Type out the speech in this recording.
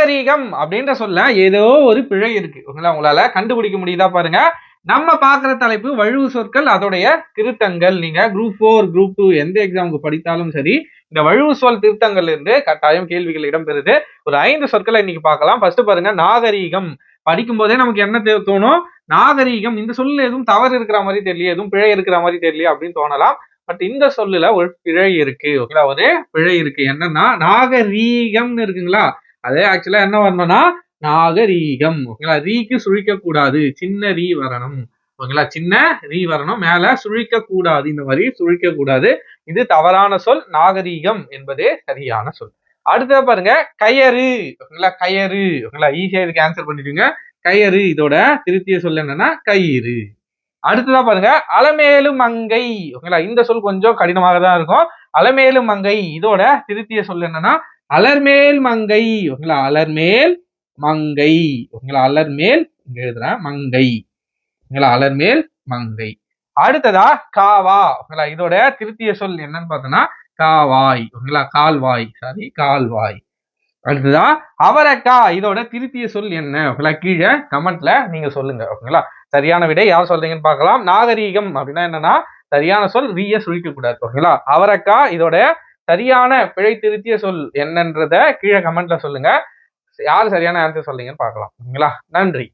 நாகரீகம் அப்படின்ற சொல்ல ஏதோ ஒரு பிழை இருக்கு. ஓகேங்களா? உங்களால கண்டுபிடிக்க முடியுதா பாருங்க. நம்ம பார்க்குற தலைப்பு வழுவு சொற்கள் அதோடைய திருத்தங்கள். நீங்க குரூப் ஃபோர் குரூப் டூ எந்த எக்ஸாமுக்கு படித்தாலும் சரி இந்த வழுவு சொல் திருத்தங்கள் இருந்து கட்டாயம் கேள்விகள் இடம்பெறுது. ஒரு ஐந்து சொற்களை இன்னைக்கு பார்க்கலாம். ஃபர்ஸ்ட் பாருங்க நாகரீகம். படிக்கும் போதே நமக்கு என்ன தே- தோணும்? நாகரீகம். இந்த சொல்ல எதுவும் தவறு இருக்கிற மாதிரி தெரியல எதுவும் பிழை இருக்கிற மாதிரி தெரியல அப்படின்னு தோணலாம். பட் இந்த சொல்லுல ஒரு பிழை இருக்கு. ஓகேங்களா? ஒரு பிழை இருக்கு. என்னன்னா நாகரீகம்னு இருக்குங்களா? அதே ஆக்சுவலா என்ன வரணும்னா நாகரீகம். ஓகேங்களா? ரீக்கு சுழிக்க கூடாது சின்ன ரீ வரணும். ஓகேங்களா? சின்ன ரீ வரணும். மேல சுழிக்க கூடாது இந்த மாதிரி சுழிக்க கூடாது இது தவறான சொல். நாகரீகம் என்பதே சரியான சொல். அடுத்த பாருங்க. கயறு. ஓகேங்களா? கயறு. ஓகேங்களா? ஈஸியா இதுக்கு ஆன்சர் பண்ணிடுங்க. கயறு. இதோட திருத்திய சொல் என்னன்னா கயிறு. அடுத்ததா பாருங்க. அலமேலு மங்கை. ஓகேங்களா? இந்த சொல் கொஞ்சம் கடினமாக தான் இருக்கும். அலமேலு மங்கை. இதோட திருத்திய சொல் என்னன்னா அலர்மேல் மங்கை. ஓகேங்களா? அலர்மேல் மங்கை. ஓகேங்களா? அலர்மேல் இங்க எழுதுறேன். மங்கை. ஓகேங்களா? அலர்மேல் மங்கை. அடுத்ததா காவா. ஓகேங்களா? இதோட திருத்திய சொல் என்னன்னு பார்த்தோம்னா காவாய். ஓகேங்களா? கால்வாய். சாரி கால்வாய். அடுத்ததா அவரக்காய். இதோட திருத்திய சொல் என்ன? ஓகேங்களா? கீழே கமெண்ட்ல நீங்க சொல்லுங்க. ஓகேங்களா? சரியான விடை யார் சொல்றீங்கன்னு பார்க்கலாம். நாகரீகம் அப்படின்னா என்னன்னா சரியான சொல் ரீய சுழிக்க கூடாது. ஓகேங்களா? அவரக்காய் இதோட சரியான பிழை திருத்திய சொல் என்னன்றத கீழே கமெண்ட்ல சொல்லுங்க. யார் சரியான ஆன்சர் சொல்றீங்கன்னு பார்க்கலாம். ஓகேங்களா? நன்றி.